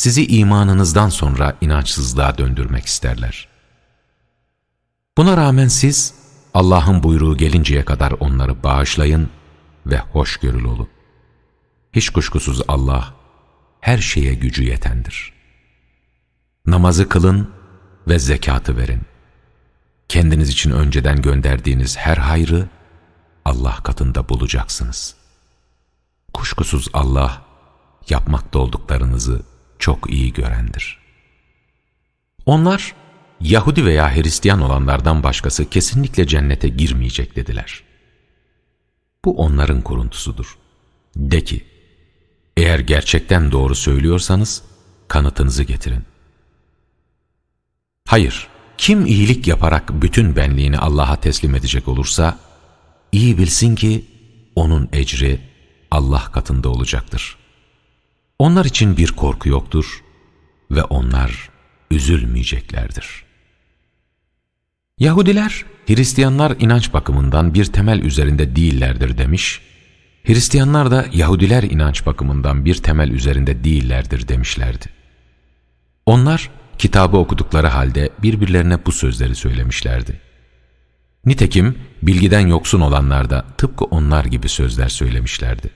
sizi imanınızdan sonra inançsızlığa döndürmek isterler. Buna rağmen siz Allah'ın buyruğu gelinceye kadar onları bağışlayın ve hoşgörülü olun. Hiç kuşkusuz Allah her şeye gücü yetendir. Namazı kılın ve zekatı verin. Kendiniz için önceden gönderdiğiniz her hayrı Allah katında bulacaksınız. Kuşkusuz Allah yapmakta olduklarınızı çok iyi görendir. Onlar Yahudi veya Hristiyan olanlardan başkası kesinlikle cennete girmeyecek dediler. Bu onların kuruntusudur. De ki, eğer gerçekten doğru söylüyorsanız kanıtınızı getirin. Hayır, kim iyilik yaparak bütün benliğini Allah'a teslim edecek olursa, iyi bilsin ki onun ecri Allah katında olacaktır. Onlar için bir korku yoktur ve onlar üzülmeyeceklerdir. Yahudiler, Hristiyanlar inanç bakımından bir temel üzerinde değillerdir demiş, Hristiyanlar da Yahudiler inanç bakımından bir temel üzerinde değillerdir demişlerdi. Onlar kitabı okudukları halde birbirlerine bu sözleri söylemişlerdi. Nitekim bilgiden yoksun olanlar da tıpkı onlar gibi sözler söylemişlerdi.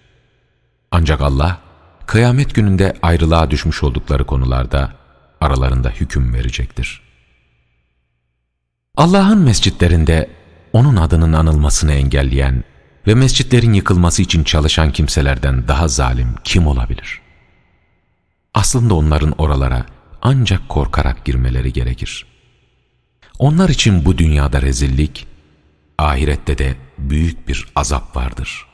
Ancak Allah, kıyamet gününde ayrılığa düşmüş oldukları konularda aralarında hüküm verecektir. Allah'ın mescitlerinde O'nun adının anılmasını engelleyen ve mescitlerin yıkılması için çalışan kimselerden daha zalim kim olabilir? Aslında onların oralara ancak korkarak girmeleri gerekir. Onlar için bu dünyada rezillik, ahirette de büyük bir azap vardır.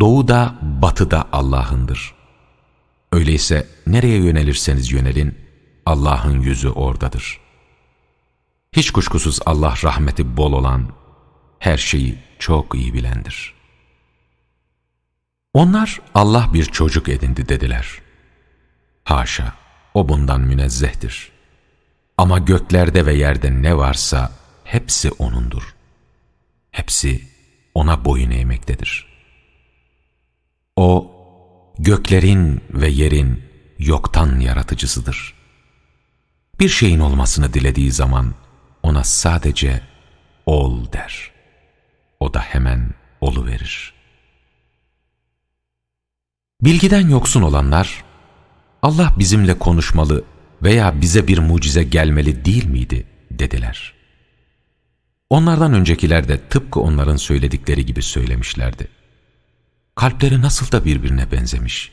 Doğu da batı da Allah'ındır. Öyleyse nereye yönelirseniz yönelin, Allah'ın yüzü oradadır. Hiç kuşkusuz Allah rahmeti bol olan, her şeyi çok iyi bilendir. Onlar Allah bir çocuk edindi dediler. Haşa, o bundan münezzehtir. Ama göklerde ve yerde ne varsa hepsi O'nundur. Hepsi O'na boyun eğmektedir. O, göklerin ve yerin yoktan yaratıcısıdır. Bir şeyin olmasını dilediği zaman ona sadece ol der. O da hemen olu verir. Bilgiden yoksun olanlar, Allah bizimle konuşmalı veya bize bir mucize gelmeli değil miydi dediler. Onlardan öncekiler de tıpkı onların söyledikleri gibi söylemişlerdi. Kalpleri nasıl da birbirine benzemiş.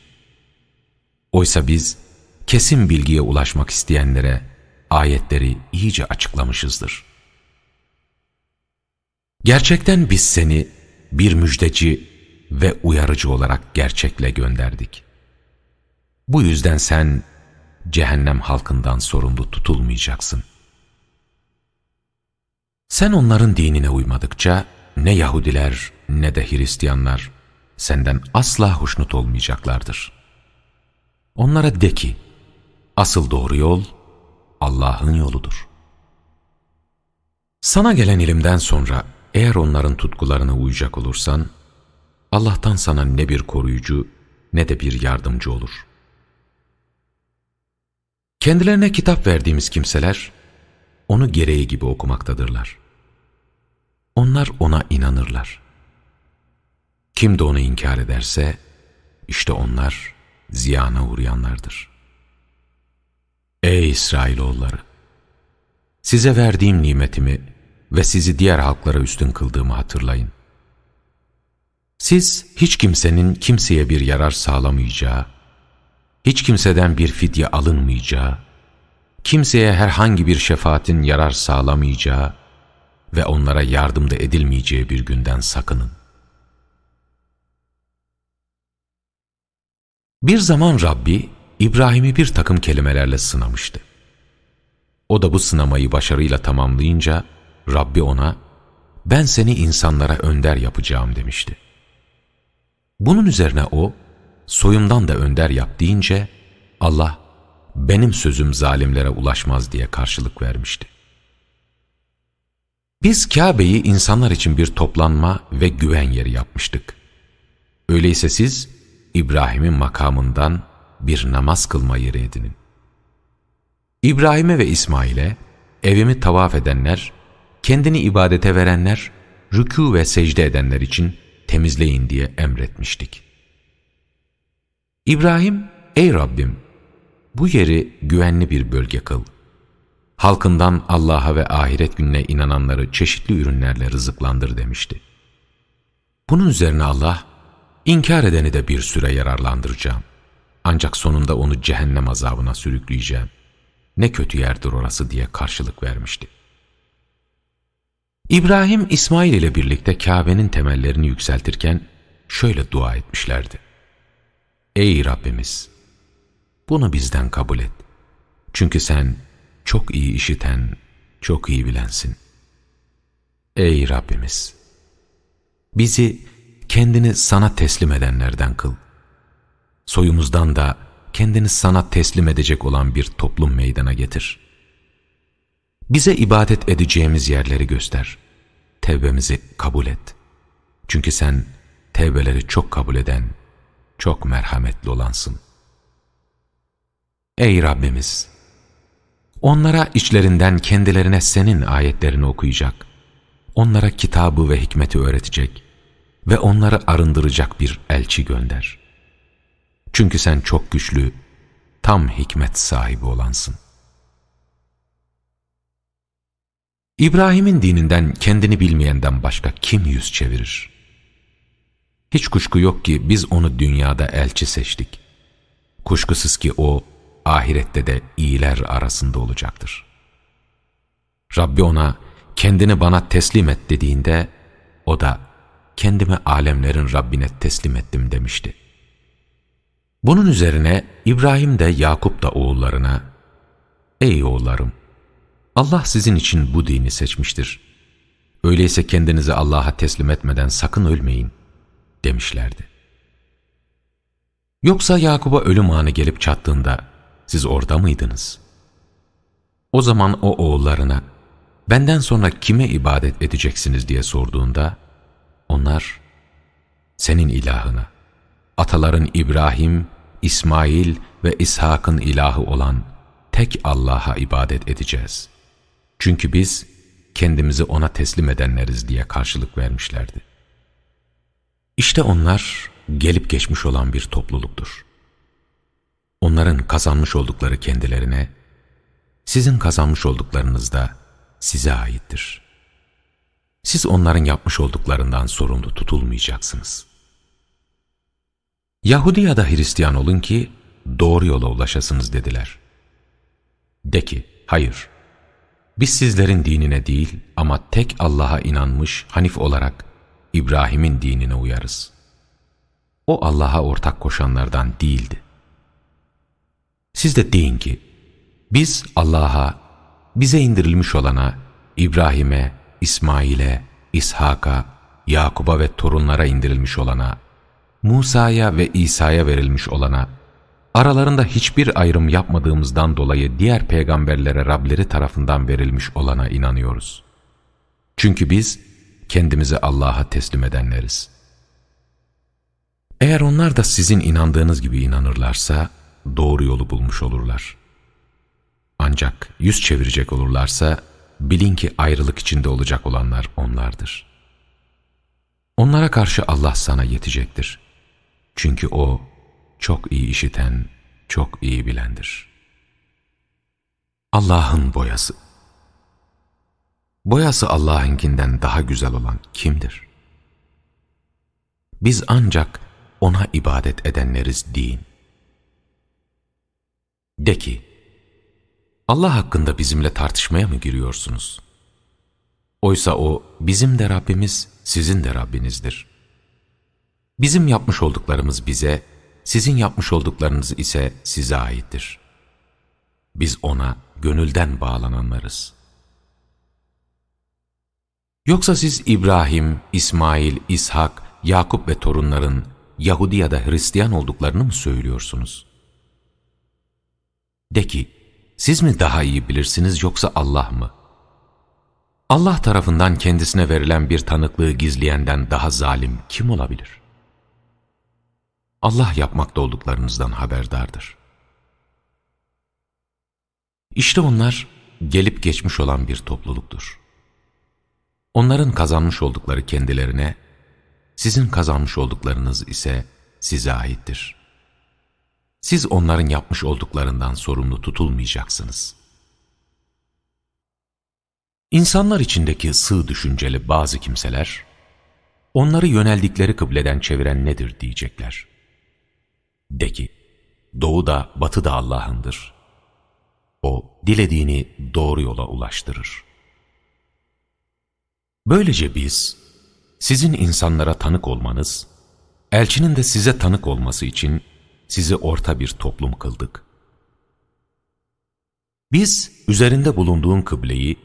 Oysa biz kesin bilgiye ulaşmak isteyenlere ayetleri iyice açıklamışızdır. Gerçekten biz seni bir müjdeci ve uyarıcı olarak gerçekle gönderdik. Bu yüzden sen cehennem halkından sorumlu tutulmayacaksın. Sen onların dinine uymadıkça ne Yahudiler ne de Hristiyanlar senden asla hoşnut olmayacaklardır. Onlara de ki, asıl doğru yol Allah'ın yoludur. Sana gelen ilimden sonra eğer onların tutkularına uyacak olursan, Allah'tan sana ne bir koruyucu ne de bir yardımcı olur. Kendilerine kitap verdiğimiz kimseler, onu gereği gibi okumaktadırlar. Onlar ona inanırlar. Kim de onu inkar ederse, işte onlar ziyana uğrayanlardır. Ey İsrailoğulları! Size verdiğim nimetimi ve sizi diğer halklara üstün kıldığımı hatırlayın. Siz hiç kimsenin kimseye bir yarar sağlamayacağı, hiç kimseden bir fidye alınmayacağı, kimseye herhangi bir şefaatin yarar sağlamayacağı ve onlara yardım da edilmeyeceği bir günden sakının. Bir zaman Rabbi İbrahim'i bir takım kelimelerle sınamıştı. O da bu sınamayı başarıyla tamamlayınca Rabbi ona ben seni insanlara önder yapacağım demişti. Bunun üzerine o soyumdan da önder yap deyince Allah benim sözüm zalimlere ulaşmaz diye karşılık vermişti. Biz Kabe'yi insanlar için bir toplanma ve güven yeri yapmıştık. Öyleyse siz İbrahim'in makamından bir namaz kılma yeri edinin. İbrahim'e ve İsmail'e evimi tavaf edenler, kendini ibadete verenler, rükû ve secde edenler için temizleyin diye emretmiştik. İbrahim, ey Rabbim, bu yeri güvenli bir bölge kıl. Halkından Allah'a ve ahiret gününe inananları çeşitli ürünlerle rızıklandır demişti. Bunun üzerine Allah, inkar edeni de bir süre yararlandıracağım. Ancak sonunda onu cehennem azabına sürükleyeceğim. Ne kötü yerdir orası diye karşılık vermişti. İbrahim, İsmail ile birlikte Kabe'nin temellerini yükseltirken şöyle dua etmişlerdi. Ey Rabbimiz! Bunu bizden kabul et. Çünkü sen çok iyi işiten, çok iyi bilensin. Ey Rabbimiz! Bizi kendini sana teslim edenlerden kıl. Soyumuzdan da kendini sana teslim edecek olan bir toplum meydana getir. Bize ibadet edeceğimiz yerleri göster. Tevbemizi kabul et. Çünkü sen tevbeleri çok kabul eden, çok merhametli olansın. Ey Rabbimiz! Onlara içlerinden kendilerine senin ayetlerini okuyacak, onlara kitabı ve hikmeti öğretecek ve onları arındıracak bir elçi gönder. Çünkü sen çok güçlü, tam hikmet sahibi olansın. İbrahim'in dininden kendini bilmeyenden başka kim yüz çevirir? Hiç kuşku yok ki biz onu dünyada elçi seçtik. Kuşkusuz ki o, ahirette de iyiler arasında olacaktır. Rabbi ona, kendini bana teslim et dediğinde, o da, kendimi alemlerin Rabbine teslim ettim demişti. Bunun üzerine İbrahim de Yakup da oğullarına, Ey oğullarım! Allah sizin için bu dini seçmiştir. Öyleyse kendinizi Allah'a teslim etmeden sakın ölmeyin, demişlerdi. Yoksa Yakup'a ölüm anı gelip çattığında, siz orada mıydınız? O zaman o oğullarına, benden sonra kime ibadet edeceksiniz diye sorduğunda, onlar, senin ilahına, ataların İbrahim, İsmail ve İshak'ın ilahı olan tek Allah'a ibadet edeceğiz. Çünkü biz kendimizi O'na teslim edenleriz diye karşılık vermişlerdi. İşte onlar gelip geçmiş olan bir topluluktur. Onların kazanmış oldukları kendilerine, sizin kazanmış olduklarınız da size aittir. Siz onların yapmış olduklarından sorumlu tutulmayacaksınız. Yahudi ya da Hristiyan olun ki doğru yola ulaşasınız dediler. De ki, hayır, biz sizlerin dinine değil ama tek Allah'a inanmış Hanif olarak İbrahim'in dinine uyarız. O Allah'a ortak koşanlardan değildi. Siz de deyin ki, biz Allah'a, bize indirilmiş olana, İbrahim'e, İsmail'e, İshak'a, Yakub'a ve torunlara indirilmiş olana, Musa'ya ve İsa'ya verilmiş olana, aralarında hiçbir ayrım yapmadığımızdan dolayı diğer peygamberlere Rableri tarafından verilmiş olana inanıyoruz. Çünkü biz kendimizi Allah'a teslim edenleriz. Eğer onlar da sizin inandığınız gibi inanırlarsa doğru yolu bulmuş olurlar. Ancak yüz çevirecek olurlarsa bilin ki ayrılık içinde olacak olanlar onlardır. Onlara karşı Allah sana yetecektir. Çünkü O çok iyi işiten, çok iyi bilendir. Allah'ın boyası Boyası Allah'ınkinden daha güzel olan kimdir? Biz ancak O'na ibadet edenleriz deyin. De ki, Allah hakkında bizimle tartışmaya mı giriyorsunuz? Oysa O bizim de Rabbimiz, sizin de Rabbinizdir. Bizim yapmış olduklarımız bize, sizin yapmış olduklarınız ise size aittir. Biz O'na gönülden bağlananlarız. Yoksa siz İbrahim, İsmail, İshak, Yakup ve torunların Yahudi ya da Hristiyan olduklarını mı söylüyorsunuz? De ki, siz mi daha iyi bilirsiniz yoksa Allah mı? Allah tarafından kendisine verilen bir tanıklığı gizleyenden daha zalim kim olabilir? Allah yapmakta olduklarınızdan haberdardır. İşte onlar gelip geçmiş olan bir topluluktur. Onların kazanmış oldukları kendilerine, sizin kazanmış olduklarınız ise size aittir. Siz onların yapmış olduklarından sorumlu tutulmayacaksınız. İnsanlar içindeki sığ düşünceli bazı kimseler, onları yöneldikleri kıbleden çeviren nedir diyecekler. De ki, doğu da batı da Allah'ındır. O, dilediğini doğru yola ulaştırır. Böylece biz, sizin insanlara tanık olmanız, elçinin de size tanık olması için sizi orta bir toplum kıldık. Biz, üzerinde bulunduğun kıbleyi,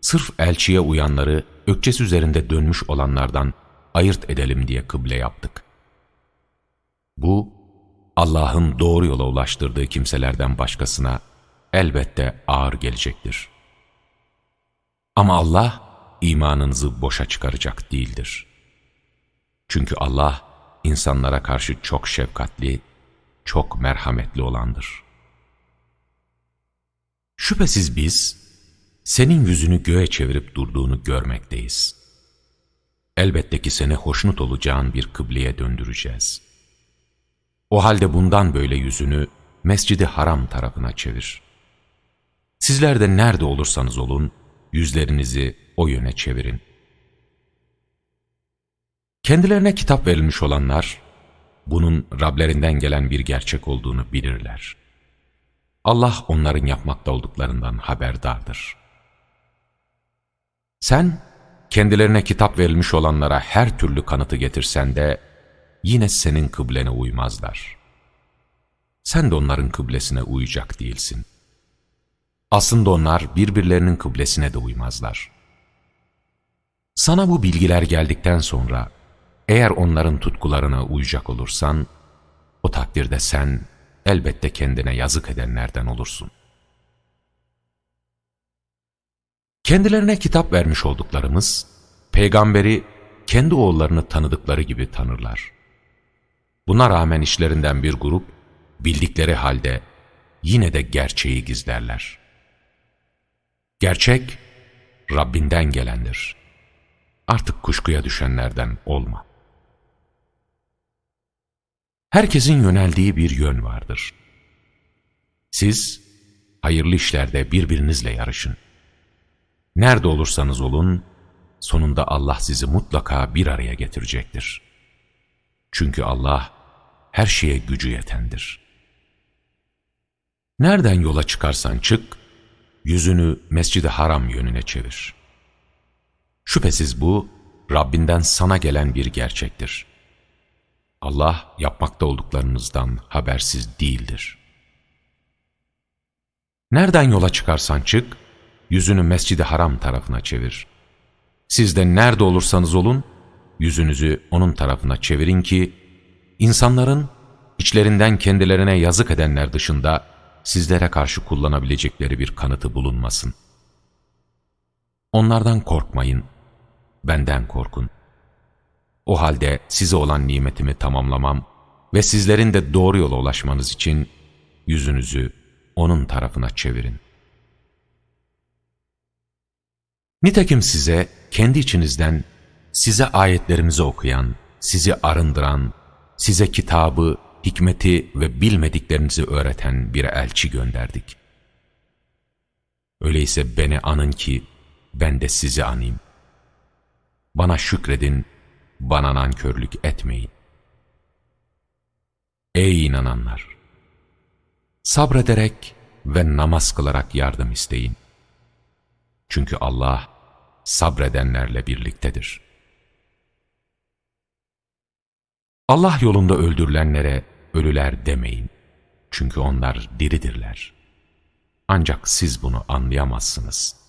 sırf elçiye uyanları ökçesi üzerinde dönmüş olanlardan ayırt edelim diye kıble yaptık. Bu, Allah'ın doğru yola ulaştırdığı kimselerden başkasına elbette ağır gelecektir. Ama Allah imanınızı boşa çıkaracak değildir. Çünkü Allah insanlara karşı çok şefkatli, çok merhametli olandır. Şüphesiz biz, senin yüzünü göğe çevirip durduğunu görmekteyiz. Elbette ki seni hoşnut olacağın bir kıbleye döndüreceğiz. O halde bundan böyle yüzünü Mescidi Haram tarafına çevir. Sizler de nerede olursanız olun, yüzlerinizi o yöne çevirin. Kendilerine kitap verilmiş olanlar, bunun Rablerinden gelen bir gerçek olduğunu bilirler. Allah onların yapmakta olduklarından haberdardır. Sen, kendilerine kitap verilmiş olanlara her türlü kanıtı getirsen de, yine senin kıblene uymazlar. Sen de onların kıblesine uyacak değilsin. Aslında onlar birbirlerinin kıblesine de uymazlar. Sana bu bilgiler geldikten sonra, eğer onların tutkularına uyacak olursan, o takdirde sen elbette kendine yazık edenlerden olursun. Kendilerine kitap vermiş olduklarımız, peygamberi kendi oğullarını tanıdıkları gibi tanırlar. Buna rağmen işlerinden bir grup, bildikleri halde yine de gerçeği gizlerler. Gerçek, Rabbinden gelendir. Artık kuşkuya düşenlerden olma. Herkesin yöneldiği bir yön vardır. Siz, hayırlı işlerde birbirinizle yarışın. Nerede olursanız olun, sonunda Allah sizi mutlaka bir araya getirecektir. Çünkü Allah, her şeye gücü yetendir. Nereden yola çıkarsan çık, yüzünü Mescid-i Haram yönüne çevir. Şüphesiz bu, Rabbinden sana gelen bir gerçektir. Allah yapmakta olduklarınızdan habersiz değildir. Nereden yola çıkarsan çık, yüzünü Mescid-i Haram tarafına çevir. Siz de nerede olursanız olun, yüzünüzü onun tarafına çevirin ki, insanların içlerinden kendilerine yazık edenler dışında sizlere karşı kullanabilecekleri bir kanıtı bulunmasın. Onlardan korkmayın, benden korkun. O halde size olan nimetimi tamamlamam ve sizlerin de doğru yola ulaşmanız için yüzünüzü onun tarafına çevirin. Nitekim size kendi içinizden size ayetlerimizi okuyan, sizi arındıran, size kitabı, hikmeti ve bilmediklerinizi öğreten bir elçi gönderdik. Öyleyse beni anın ki ben de sizi anayım. Bana şükredin, bana nankörlük etmeyin. Ey inananlar! Sabrederek ve namaz kılarak yardım isteyin. Çünkü Allah sabredenlerle birliktedir. Allah yolunda öldürülenlere ölüler demeyin. Çünkü onlar diridirler. Ancak siz bunu anlayamazsınız.''